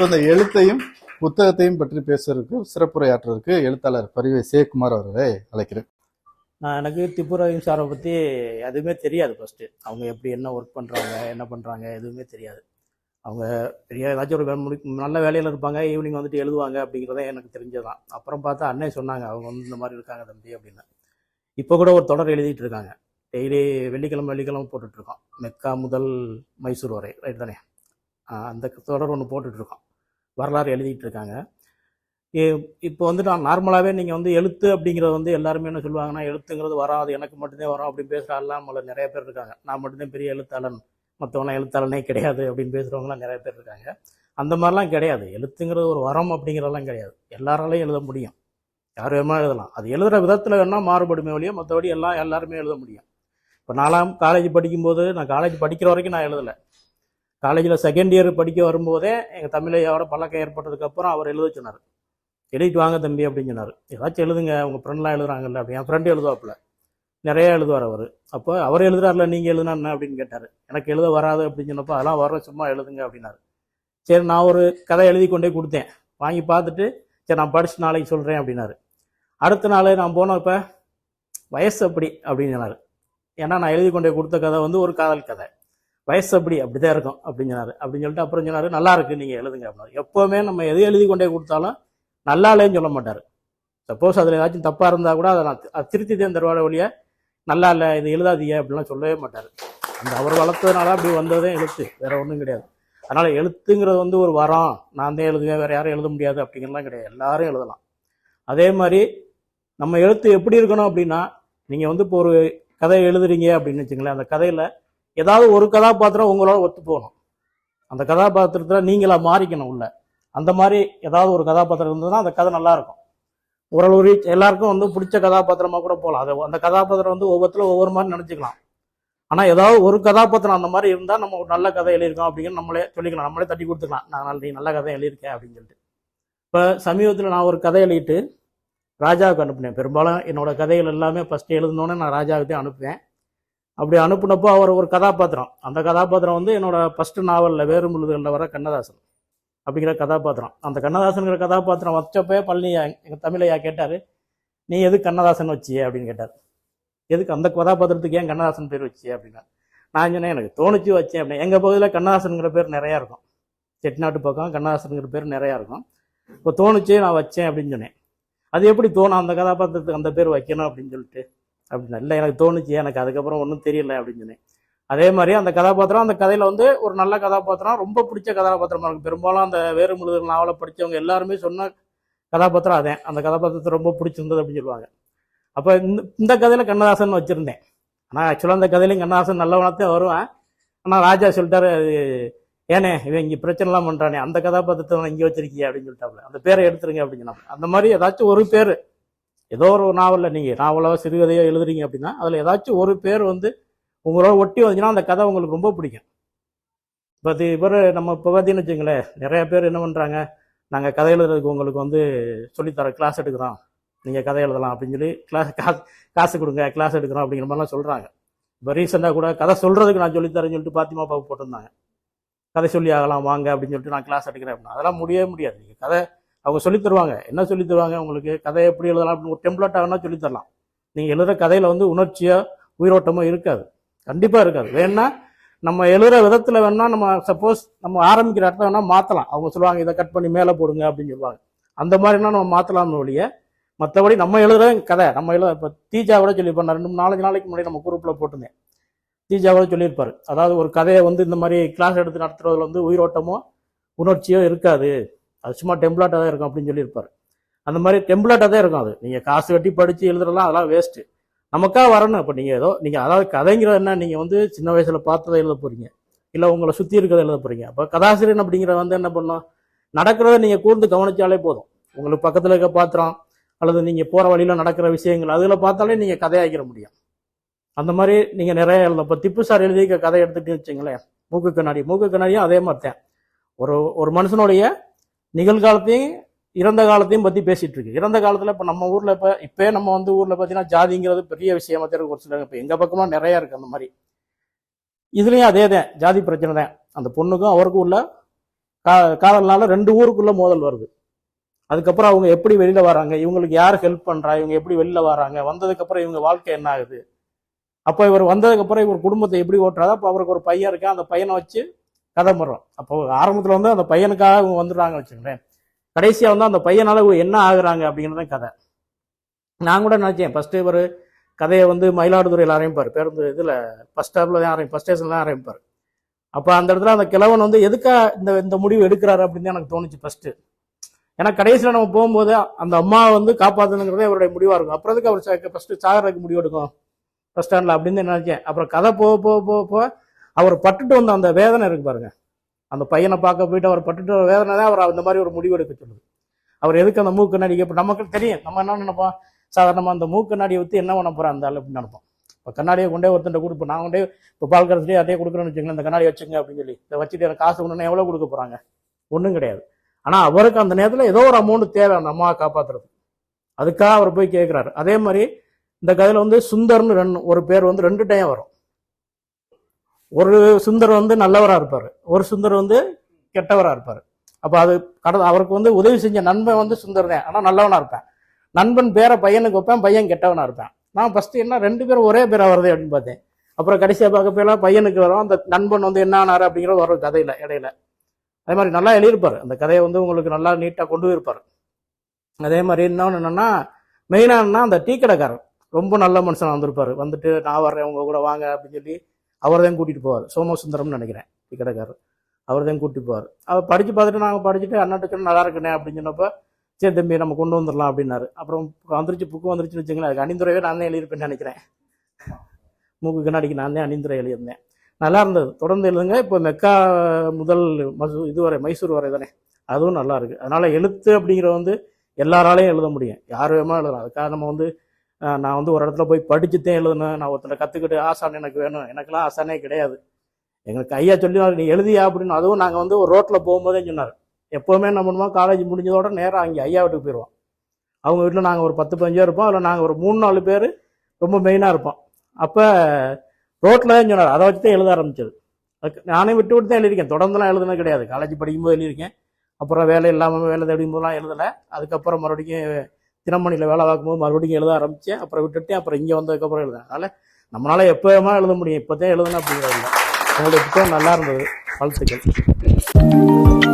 So இந்த எழுத்தையும் புத்தகத்தையும் பற்றி பேசுறதுக்கு சிறப்புரையாற்றுறதுக்கு எழுத்தாளர் பரிவை சேகுமார் அவர்களை அழைக்கிறேன். நான் எனக்கு திப்புரவின் சாரை பற்றி எதுவுமே தெரியாது ஃபஸ்ட்டு அவங்க எப்படி என்ன ஒர்க் பண்ணுறாங்க என்ன பண்ணுறாங்க எதுவுமே தெரியாது. அவங்க பெரிய ஏதாச்சும் ஒரு முடி- நல்ல வேலையில் இருப்பாங்க ஈவினிங் வந்துட்டு எழுதுவாங்க அப்படிங்கிறதே எனக்கு தெரிஞ்சதான் அப்புறம் பார்த்தா அண்ணே சொன்னாங்க அவங்க வந்து இந்த மாதிரி இருக்காங்க தம்பி அப்படின்னு. இப்போ கூட ஒரு தொடர் எழுதிட்டு இருக்காங்க. டெய்லி வெள்ளிக்கிழமை வெள்ளிக்கிழமை போட்டுட்ருக்கோம் மெக்கா முதல் மைசூர் வரை ரைட் தானே? அந்த தொடர் ஒன்று போட்டுட்ருக்கோம் வரலாறு எழுதிட்டு இருக்காங்க இப்போ வந்து நான் நார்மலாகவே நீங்கள் வந்து எழுத்து அப்படிங்கிறது வந்து எல்லாருமே என்ன சொல்லுவாங்கன்னா எழுத்துங்கிறது வராது எனக்கு மட்டும்தான் வரும் அப்படின்னு பேசுகிற ஆள்லாம் நிறைய பேர் இருக்காங்க. நான் மட்டும்தான் பெரிய எழுத்தாளன். மற்றவனா எழுத்தாளனே கிடையாது அப்படின்னு பேசுகிறவங்களாம் நிறைய பேர் இருக்காங்க. அந்த மாதிரிலாம் கிடையாது. எழுத்துங்கிறது ஒரு வரம் அப்படிங்கிறதெல்லாம் கிடையாது. எல்லாராலையும் எழுத முடியும். யார் வேணுமா எழுதலாம். அது எழுதுகிற விதத்தில் வேணால் மாறுபடுமே ஒழிய மற்றபடி எல்லாம் எல்லாருமே எழுத முடியும். இப்போ நாலாம் காலேஜ் படிக்கும்போது நான் காலேஜ் படிக்கிற வரைக்கும் நான் எழுதலை. காலேஜில் செகண்ட் இயர் படிக்க வரும்போதே எங்கள் தமிழையோட பழக்கம் ஏற்பட்டதுக்கப்புறம் அவர் எழுத சொன்னார். எழுதிட்டு வாங்க தம்பி அப்படின்னு சொன்னார். ஏதாச்சும் எழுதுங்க உங்கள் ஃப்ரெண்ட்லாம் எழுதுறாங்கல்ல அப்படி என் ஃப்ரெண்டு எழுதுவாப்பில். நிறையா எழுதுவார் அவர். அப்போ அவர் எழுதுறாருல நீங்கள் எழுதுனா என்ன? அப்படின்னு கேட்டார். எனக்கு எழுத வராது அப்படின்னு சொன்னப்போ அதெல்லாம் வர சும்மா எழுதுங்க அப்படின்னாரு. சரி நான் ஒரு கதை எழுதி கொண்டே கொடுத்தேன். வாங்கி பார்த்துட்டு சரி நான் படிச்சு நாளைக்கு சொல்கிறேன் அப்படின்னாரு. அடுத்த நாள் நான் போனப்போ வயசு அப்படி அப்படின்னு சொன்னார். ஏன்னா நான் எழுதி கொண்டே கொடுத்த கதை வந்து ஒரு காதல் கதை. வயசு அப்படி அப்படிதான் இருக்கும் அப்படின்னு சொன்னார். அப்படின்னு சொல்லிட்டு அப்புறம் சொன்னார் நல்லா இருக்கு நீங்கள் எழுதுங்க அப்படின்னாரு. எப்போவுமே நம்ம எதை எழுதி கொண்டே கொடுத்தாலும் நல்லா இல்லைன்னு சொல்ல மாட்டார். சப்போஸ் அதில் ஏதாச்சும் தப்பாக இருந்தால் கூட அதை நான் அது திருத்தி தான் தருவாட ஒழிய நல்லா இல்லை இது எழுதாதீங்க அப்படிலாம் சொல்லவே மாட்டார். அந்த அவர் வளர்த்ததுனால அப்படி வந்ததே எழுத்து வேற ஒன்றும் கிடையாது. அதனால் எழுத்துங்கிறது வந்து ஒரு வரம் நான் தான் எழுதுவேன் வேறு யாரும் எழுத முடியாது அப்படிங்கிறலாம் கிடையாது. எல்லாரும் எழுதலாம். அதே மாதிரி நம்ம எழுத்து எப்படி இருக்கணும் அப்படின்னா நீங்கள் வந்து இப்போ ஒரு கதை எழுதுறீங்க அப்படின்னு வச்சுங்களேன் அந்த கதையில் ஏதாவது ஒரு கதாபாத்திரம் உங்களோட ஒத்து போகணும். அந்த கதாபாத்திரத்தில் நீங்களா மாறிக்கணும் உள்ள. அந்த மாதிரி ஏதாவது ஒரு கதாபாத்திரம் இருந்ததுன்னா அந்த கதை நல்லா இருக்கும். ஓரளவு reach எல்லாருக்கும் வந்து பிடிச்ச கதாபாத்திரமாக கூட போகலாம். அது அந்த கதாபாத்திரம் வந்து ஒவ்வொருத்தரும் ஒவ்வொரு மாதிரி நினச்சிக்கலாம். ஆனால் ஏதாவது ஒரு கதாபாத்திரம் அந்த மாதிரி இருந்தால் நம்ம ஒரு நல்ல கதை எழுதியிருக்கோம் அப்படின்னு நம்மளே சொல்லிக்கலாம். நம்மளே தட்டி கொடுத்துக்கலாம். நான் நீ நல்ல கதை எழுதியிருக்கேன் அப்படின்னு சொல்லிட்டு. இப்போ சமீபத்தில் நான் ஒரு கதை எழுதிட்டு ராஜாவுக்கு அனுப்புனேன். பெரும்பாலும் என்னோட கதைகள் எல்லாமே ஃபஸ்ட்டு எழுதணுன்னு நான் ராஜாவுக்கு தான் அனுப்புவேன். அப்படி அனுப்புனப்போ அவர் ஒரு கதாபாத்திரம். அந்த கதாபாத்திரம் வந்து என்னோட ஃபஸ்ட்டு நாவலில் வேறுமுழுதுகளில் வர கண்ணதாசன் அப்படிங்கிற கதாபாத்திரம். அந்த கண்ணதாசனுங்கிற கதாபாத்திரம் வச்சப்பே பழனியா எங்கள் தமிழையா கேட்டார் நீ எது கண்ணதாசன் வச்சியே? அப்படின்னு கேட்டார். எதுக்கு அந்த கதாபாத்திரத்துக்கு ஏன் கண்ணதாசன் பேர் வச்சியே? அப்படின்னா நான் சொன்னேன் எனக்கு தோணுச்சு வச்சேன் அப்படின்னு எங்கள் பகுதியில் கண்ணதாசனுங்கிற பேர் நிறையா இருக்கும். செட்டிநாட்டு பக்கம் கண்ணதாசனுங்கிற பேர் நிறையா இருக்கும். இப்போ தோணுச்சு நான் வச்சேன் அப்படின்னு சொன்னேன். அது எப்படி தோணும்? அந்த கதாபாத்திரத்துக்கு அந்த பேர் வைக்கணும் அப்படின்னு சொல்லிட்டு அப்படின்னு. இல்லை எனக்கு தோணுச்சு. எனக்கு அதுக்கப்புறம் ஒன்றும் தெரியல அப்படின்னு சொன்னேன். அதே மாதிரி அந்த கதாபாத்திரம் அந்த கதையில் வந்து ஒரு நல்ல கதாபாத்திரம் ரொம்ப பிடிச்ச கதாபாத்திரமாக இருக்கும் பெரும்பாலும் அந்த வேறு முழுதல் நாவலை படித்தவங்க எல்லாருமே சொன்ன கதாபாத்திரம் அதே. அந்த கதாபாத்திரத்தை ரொம்ப பிடிச்சிருந்தது அப்படின்னு சொல்லுவாங்க. அப்போ இந்த இந்த கதையில் கண்ணதாசன் வச்சுருந்தேன். ஆனால் ஆக்சுவலாக அந்த கதையிலையும் கண்ணதாசன் நல்லவனத்தான் வருவேன். ஆனால் ராஜா சொல்லிட்டாரு அது ஏனே இவன் இங்கே பிரச்சனைலாம் பண்ணுறானே அந்த கதாபாத்திரத்தை நான் இங்கே வச்சிருக்கிய அப்படின்னு சொல்லிட்டாப்புல. அந்த பேரை எடுத்துருங்க அப்படின்னு சொன்னாங்க அந்த மாதிரி ஏதாச்சும் ஒரு பேர் ஏதோ ஒரு நாவலில் நீங்கள் நாவலோ சிறுகதையோ எழுதுறீங்க அப்படின்னா அதில் ஏதாச்சும் ஒரு பேர் வந்து உங்களோட ஒட்டி வந்துச்சுன்னா அந்த கதை உங்களுக்கு ரொம்ப பிடிக்கும். இப்போ அது இவர் நம்ம இப்போ பார்த்தீங்கன்னு வச்சுங்களேன் நிறைய பேர் என்ன பண்ணுறாங்க நாங்கள் கதை எழுதுறதுக்கு உங்களுக்கு வந்து சொல்லித்தர கிளாஸ் எடுக்கிறோம். நீங்கள் கதை எழுதலாம் அப்படின்னு சொல்லி கிளாஸ் காசு காசு கொடுங்க கிளாஸ் எடுக்கிறோம் அப்படிங்கிற மாதிரிலாம் சொல்கிறாங்க இப்போ ரீசெண்டாக கூட கதை சொல்கிறதுக்கு நான் சொல்லித்தரேன்னு சொல்லிட்டு பாத்திமா பாப்பு போட்டிருந்தாங்க. கதை சொல்லி ஆகலாம் வாங்க அப்படின்னு சொல்லிட்டு நான் கிளாஸ் எடுக்கிறேன் அப்படின்னா அதெல்லாம் முடியவே முடியாது. நீங்கள் கதை அவங்க சொல்லித் தருவாங்க. என்ன சொல்லித் தருவாங்க உங்களுக்கு? கதை எப்படி எழுதலாம் அப்படின்னு ஒரு டெம்ப்ளேட் ஆகுனா சொல்லித் தரலாம். நீங்கள் எழுதுகிற கதையில் வந்து உணர்ச்சியோ உயிரோட்டமோ இருக்காது. கண்டிப்பாக இருக்காது. வேணா நம்ம எழுதுகிற விதத்தில் வேணா நம்ம சப்போஸ் நம்ம ஆரம்பிக்கிற இடத்த வேணா மாற்றலாம் அவங்க சொல்லுவாங்க இதை கட் பண்ணி மேலே போடுங்க அப்படின்னு சொல்லுவாங்க. அந்த மாதிரினா நம்ம மாற்றலாம்னு ஒழிய மற்றபடி நம்ம எழுதுகிற கதை நம்ம எழுத இப்போ தீஜா கூட சொல்லியிருப்போம் நான் ரெண்டு மூணு நாலஞ்சு நாளைக்கு முன்னாடி நம்ம குரூப்பில் போட்டிருந்தேன். தீஜா கூட சொல்லியிருப்பார். அதாவது ஒரு கதையை வந்து இந்த மாதிரி கிளாஸ் எடுத்து நடத்துறதுல வந்து உயிரோட்டமோ உணர்ச்சியோ இருக்காது. அது சும்மா டெம்ப்ளாட்டாக தான் இருக்கும் அப்படின்னு சொல்லியிருப்பாரு. அந்த மாதிரி டெம்ப்ளாட்டாக தான் இருக்கும் அது. நீங்கள் காசு கட்டி படித்து எழுதுறலாம் அதெல்லாம் வேஸ்ட்டு நமக்காக வரணும். இப்போ நீங்கள் ஏதோ நீங்கள் அதாவது கதைங்கிறது என்ன? நீங்கள் வந்து சின்ன வயசில் பார்த்ததை எழுத போகிறீங்க இல்லை உங்களை சுற்றி இருக்கிறத எழுத போகிறீங்க அப்போ கதாசிரியன் அப்படிங்கிற வந்து என்ன பண்ணணும் நடக்கிறத நீங்கள் கூர்ந்து கவனித்தாலே போதும். உங்களுக்கு பக்கத்தில் இருக்க பாத்திரம் அல்லது நீங்கள் போகிற வழியில் நடக்கிற விஷயங்கள் அதில் பார்த்தாலே நீங்கள் கதையாக்கிற முடியும். அந்த மாதிரி நீங்கள் நிறைய எழுதலாம். இப்போ திப்பு சார் எழுதிக்க கதை எடுத்துட்டு வச்சிங்களேன். மூக்கு கண்ணாடி. மூக்கு கண்ணாடியும் அதே மாதிரி தான் ஒரு ஒரு மனுஷனுடைய நிகழ்காலத்தையும் இறந்த காலத்தையும் பற்றி பேசிகிட்டு இருக்கு. இறந்த காலத்தில் இப்போ நம்ம ஊரில் இப்போ இப்போயே நம்ம வந்து ஊரில் பார்த்தீங்கன்னா ஜாதிங்கிறது பெரிய விஷயமா தெரியும் ஒரு சிலர் இப்போ எங்கள் பக்கமாக நிறையா இருக்குது அந்த மாதிரி. இதுலேயும் அதே தான் ஜாதி பிரச்சனை தான். அந்த பொண்ணுக்கும் அவருக்கும் உள்ள கா காதல்னால ரெண்டு ஊருக்குள்ள மோதல் வருது. அதுக்கப்புறம் அவங்க எப்படி வெளியில் வராங்க? இவங்களுக்கு யார் ஹெல்ப் பண்ணுறா இவங்க எப்படி வெளியில் வராங்க? வந்ததுக்கப்புறம் இவங்க வாழ்க்கை என்ன ஆகுது? அப்போ இவர் வந்ததுக்கப்புறம் இவர் குடும்பத்தை எப்படி ஓட்டுறாரு? அப்போ அவருக்கு ஒரு பையன் இருக்கா? அந்த பையனை வச்சு கதை பண்றோம் அப்போ ஆரம்பத்தில் வந்து அந்த பையனுக்காக இவங்க வந்துடுறாங்க வச்சுக்கோங்களேன். கடைசியாக வந்து அந்த பையனால் என்ன ஆகுறாங்க அப்படிங்கிறது கதை. நான் கூட நினச்சேன் ஃபஸ்ட்டு இவர் கதையை வந்து மயிலாடுதுறையில் ஆரம்பிப்பார். பேருந்து இதில் ஃபஸ்ட் ஸ்டாப்பில் தான் ஆரம்பி ஃபஸ்ட் ஸ்டேஷனில் தான் ஆரம்பிப்பார். அப்போ அந்த இடத்துல அந்த கிழவன் வந்து எதுக்காக இந்த இந்த முடிவு எடுக்கிறாரு அப்படின்னு தான் எனக்கு தோணுச்சு ஃபஸ்ட்டு ஏன்னா கடைசியில் நம்ம போகும்போது அந்த அம்மாவை வந்து காப்பாற்றணுங்கிறதே அவருடைய முடிவாக இருக்கும். அப்புறத்துக்கு அவர் ஃபஸ்ட்டு சாகிறதுக்கு முடிவு எடுக்கும்? பஸ் ஸ்டாண்டில் அப்படின்னு நினைச்சேன். அப்புறம் கதை போக போக போக போக அவர் பட்டுட்டு வந்த அந்த வேதனை இருக்கு பாருங்க. அந்த பையனை பார்க்க போயிட்டு அவர் பட்டுட்டு வர வேதனை தான் அவர் அந்த மாதிரி ஒரு முடிவு எடுக்க சொல்லுது. அவர் எதுக்கு அந்த மூக்கு நாடி இப்போ நமக்கு தெரியும். நம்ம என்ன நினைப்போம்? சாதாரணமாக அந்த மூக்கு கண்ணாடியை வச்சு என்ன பண்ண போகிறோம் அந்த ஆள் அப்படின்னு நினைப்போம். இப்போ கண்ணாடியை கொண்டே ஒருத்தன் கொடுப்போம் நான் கொண்டே இப்போ பால் கரைச்சிட்டே அதே கொடுக்குறேன்னு வச்சுக்கோங்க இந்த கண்ணாடி வச்சுங்க அப்படின்னு சொல்லி. இதை வச்சுட்டு எனக்கு காசு கொண்டு எவ்வளோ கொடுக்க போகிறாங்க ஒன்றும் கிடையாது. ஆனால் அவருக்கு அந்த நேரத்தில் ஏதோ ஒரு அமௌண்ட் தேவை அந்த அம்மாவை காப்பாற்றுறது அதுக்காக அவர் போய் கேட்குறாரு அதே மாதிரி இந்த கதையில் வந்து சுந்தர்னு ரெண்டு ஒரு பேர் வந்து ரெண்டு டைம் வரும். ஒரு சுந்தர் வந்து நல்லவராக இருப்பார். ஒரு சுந்தர் வந்து கெட்டவராக இருப்பார். அப்போ அது கடந்த அவருக்கு வந்து உதவி செஞ்ச நண்பன் வந்து சுந்தர் தான் ஆனால் நல்லவனாக இருப்பேன். நண்பன் பேரை பையனுக்கு வைப்பேன் பையன் கெட்டவனாக இருப்பேன். நான் ஃபஸ்ட்டு என்ன ரெண்டு பேரும் ஒரே பேராக வருது அப்படின்னு பார்த்தேன். அப்புறம் கடைசியாக பார்க்க போயெல்லாம் பையனுக்கு வரும். அந்த நண்பன் வந்து என்ன ஆனாரு அப்படிங்கிறது வரும் கதையில் இடையில. அதே மாதிரி நல்லா எழுதியிருப்பார். அந்த கதையை வந்து உங்களுக்கு நல்லா நீட்டாக கொண்டு போயிருப்பார். அதே மாதிரி இன்னொன்று என்னென்னா மெயினானா அந்த டீ கடைக்காரன் ரொம்ப நல்ல மனுஷனாக வந்திருப்பார். வந்துட்டு நான் வர்றேன் உங்க கூட வாங்க அப்படின்னு சொல்லி அவர் தான் கூட்டிகிட்டு போவார். சோமசுந்தரம்னு நினைக்கிறேன் டீ கடைக்காரர். அவர் தான் கூட்டிட்டு போவார். அவர் படித்து பார்த்துட்டு நாங்கள் படிச்சுட்டு அண்ணாட்டுக்கு நல்லா இருக்குண்ணே அப்படின்னு சொன்னப்போ சரி தம்பி நம்ம கொண்டு வந்துடலாம் அப்படின்னாரு. அப்புறம் வந்துருச்சு புக்கு வந்துருச்சுன்னு வச்சுங்களேன் அதுக்கு அணிந்துரையே நான் தான் எழுதியிருப்பேன்னு நினைக்கிறேன். மூக்கு கண்ணாடிக்கு நான் தான் அணிந்துரை எழுதியிருந்தேன். நல்லா இருந்தது. தொடர்ந்து எழுதுங்க. இப்போ மெக்கா முதல் மசூ இதுவரை மைசூர் வரை தானே. அதுவும் நல்லா இருக்குது அதனால் எழுத்து அப்படிங்கிற வந்து எல்லாராலையும் எழுத முடியும். யார் வேணுமா எழுதலாம். அதுக்காக நம்ம வந்து நான் வந்து ஒரு இடத்துல போய் படிச்சுத்தேன் எழுதணும் நான் ஒருத்தர் கற்றுக்கிட்டு ஆசான் எனக்கு வேணும். எனக்கெல்லாம் ஆசானே கிடையாது. எங்களுக்கு ஐயா சொல்லி நீ எழுதியா? அப்படின்னு. அதுவும் நாங்கள் வந்து ஒரு ரோட்டில் போகும்போதே சொன்னார். எப்போவுமே என்ன பண்ணுவோம் காலேஜ் முடிஞ்சதோட நேராக அங்கே ஐயா வீட்டுக்கு போயிடுவோம் அவங்க வீட்டில் நாங்கள் ஒரு பத்து பதினஞ்சு இருப்போம். அதில் நாங்கள் ஒரு மூணு நாலு பேர் ரொம்ப மெயினாக இருப்போம். அப்போ ரோட்டில் தான் சொன்னார் அதை வச்சு தான் எழுத ஆரம்பிச்சது. அதுக்கு நானே விட்டு விட்டு தான் எழுதியிருக்கேன். தொடர்ந்துலாம் எழுதுனது கிடையாது. காலேஜ் படிக்கும்போது எழுதியிருக்கேன். அப்புறம் வேலை இல்லாமல் வேலை தேடும் போதெல்லாம் எழுதலை. அதுக்கப்புறம் மறுபடியும் தினமணியில் வேலை பார்க்கும்போது மறுபடியும் எழுத ஆரம்பித்தேன் அப்புறம் விட்டுட்டு அப்புறம் இங்கே வந்ததுக்கப்புறம் எழுதேன் அதனால் எப்போ எப்போயுமா எழுத முடியும். இப்போ தான் எழுதணும் அப்படிங்கிறது உங்களுடைய புத்தகம் நல்லா இருந்தது. வாழ்த்துக்கள்.